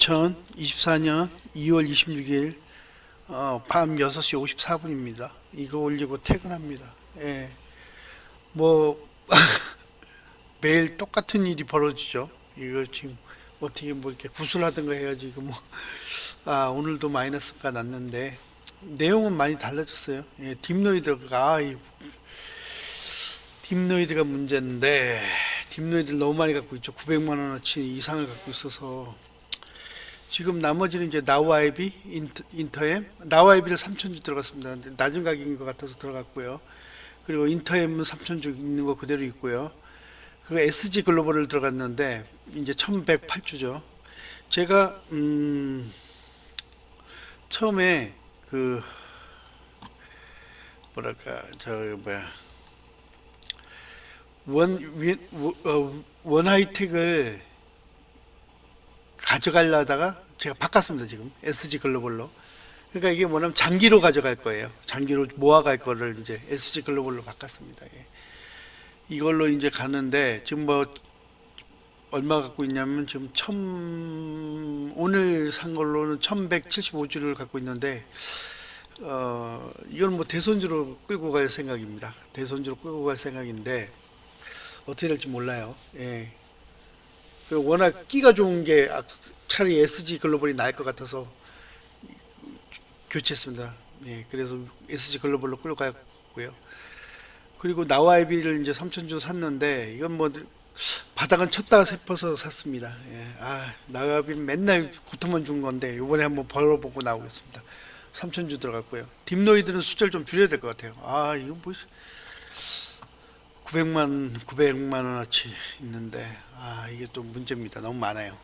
2024년 2월 26일 어, 밤 6시 54분입니다. 이거 올리고 퇴근합니다. 예. 뭐 매일 똑같은 일이 벌어지죠. 이거 지금 어떻게 뭐 이렇게 구슬하든가 해야지 이거 뭐 아, 오늘도 마이너스가 났는데 내용은 많이 달라졌어요. 예, 딥노이드가 아, 이 딥노이드가 문제인데 딥노이드를 너무 많이 갖고 있죠. 900만 원어치 이상을 갖고 있어서 지금 나머지는 이제 나와이비 인터, 인터엠 나와이비를 3천주 들어갔습니다. 낮은 가격인 것 같아서 들어갔고요. 그리고 인터엠은 3천주 있는 거 그대로 있고요. 그 SG 글로벌을 들어갔는데 이제 1108주죠. 제가 음 처음에 그 뭐랄까 저 뭐야 원 위, 어, 원하이텍을 가져가려다가 제가 바꿨습니다 지금. SG 글로벌로. 그러니까 이게 뭐냐면 장기로 가져갈 거예요. 장기로 모아갈 거를 이제 SG 글로벌로 바꿨습니다. 예. 이걸로 이제 가는데 지금 뭐 얼마 갖고 있냐면 지금 천 오늘 산 걸로는 1175주를 갖고 있는데 어 이건 뭐 대선주로 끌고 갈 생각입니다. 대선주로 끌고 갈 생각인데 어떻게 될지 몰라요. 예. 그리고 워낙 끼가 좋은 게 악- 차라리 SG 글로벌이 나을 것 같아서 교체했습니다. 예, 그래서 SG 글로벌로 끌고 가고요. 그리고 나와이비를 이제 3천주 샀는데 이건 뭐 바닥은 쳤다 싶어서 샀습니다. 예, 아 나와이비는 맨날 고통만 준 건데 이번에 한번 벌어보고 나오겠습니다. 3천주 들어갔고요. 딥노이드는 숫자를 좀 줄여야 될 것 같아요. 아 이거 뭐 900만 900만 원어치 있는데 아 이게 또 문제입니다. 너무 많아요.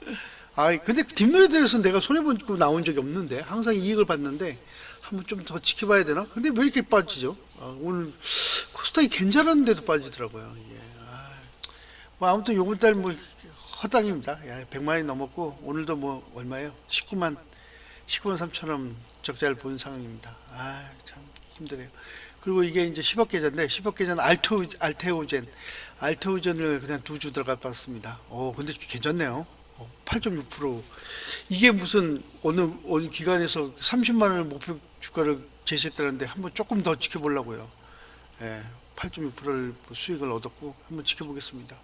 아 근데 딥노이드에서 내가 손해 보고 나온 적이 없는데 항상 이익을 봤는데 한번 좀 더 지켜봐야 되나? 근데 왜 이렇게 빠지죠? 아, 오늘 코스닥이 괜찮았는데도 빠지더라고요. 이게 아, 뭐 아무튼 요번 달 뭐 허당입니다. 야, 100만이 넘었고 오늘도 뭐 얼마예요? 19만 19만 3천 원 적자를 본 상황입니다. 아 참 힘드네요. 그리고 이게 이제 10억 계좌인데 10억 계좌는 알토 알테오젠 알테오젠을 그냥 두 주 들어가 봤습니다. 어 근데 괜찮네요. 어, 8.6% 이게 무슨 어느 어느 기관에서 30만 원을 목표 주가를 제시했다는데 한번 조금 더 지켜보려고요. 예, 8.6%를 수익을 얻었고 한번 지켜보겠습니다.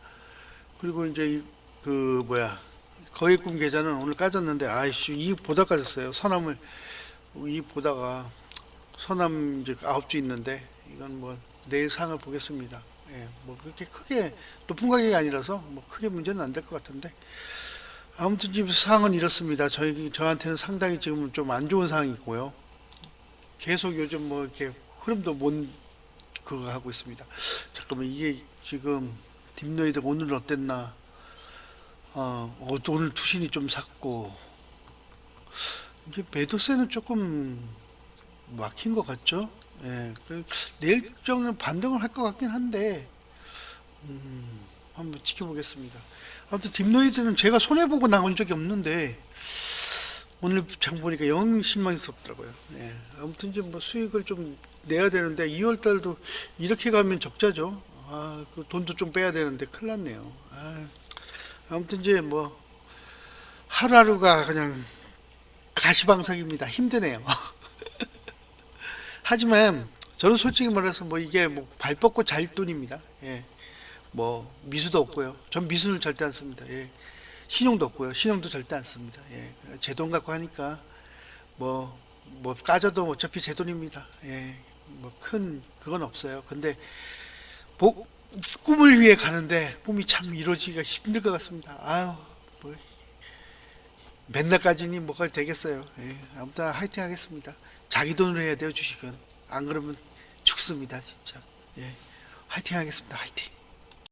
그리고 이제 이, 그 뭐야 거액금 계좌는 오늘 까졌는데 아이씨 이익 보다 까졌어요. 선암을 이익 보다가 서남 이제 아홉 주 있는데 이건 뭐 내일 상을 보겠습니다. 예, 뭐 그렇게 크게 높은 가격이 아니라서 뭐 크게 문제는 안 될 것 같은데 아무튼 지금 상황은 이렇습니다. 저희 저한테는 상당히 지금 좀 안 좋은 상황이고요. 계속 요즘 뭐 이렇게 흐름도 못 그거 하고 있습니다. 잠깐만 이게 지금 딥노이드가 오늘 어땠나? 어, 어 오늘 투신이 좀 샀고 이제 매도세는 조금 막힌 것 같죠? 예. 그 내일 정도는 반등을 할 것 같긴 한데, 음, 한번 지켜보겠습니다. 아무튼 딥노이드는 제가 손해 보고 나온 적이 없는데, 오늘 장 보니까 영 실망스럽더라고요. 예. 아무튼 이제 뭐 수익을 좀 내야 되는데, 2월 달도 이렇게 가면 적자죠. 아, 그 돈도 좀 빼야 되는데, 큰일 났네요. 아, 아무튼 이제 뭐, 하루하루가 그냥 가시방석입니다. 힘드네요. 하지만 저는 솔직히 말해서 뭐 이게 뭐 발 뻗고 잘 돈입니다. 예. 뭐 미수도 없고요. 전 미수를 절대 안 씁니다. 예. 신용도 없고요. 신용도 절대 안 씁니다. 예. 제 돈 갖고 하니까 뭐뭐 까져도 어차피 제 돈입니다. 예. 뭐 큰 그건 없어요. 근데 뭐 꿈을 위해 가는데 꿈이 참 이루어지기가 힘들 것 같습니다. 아유 뭐 맨날까지니 뭐가 되겠어요. 예. 아무튼 화이팅 하겠습니다. 자기 돈으로 해야 돼요 주식은 안 그러면 죽습니다 진짜 예 화이팅 하겠습니다 화이팅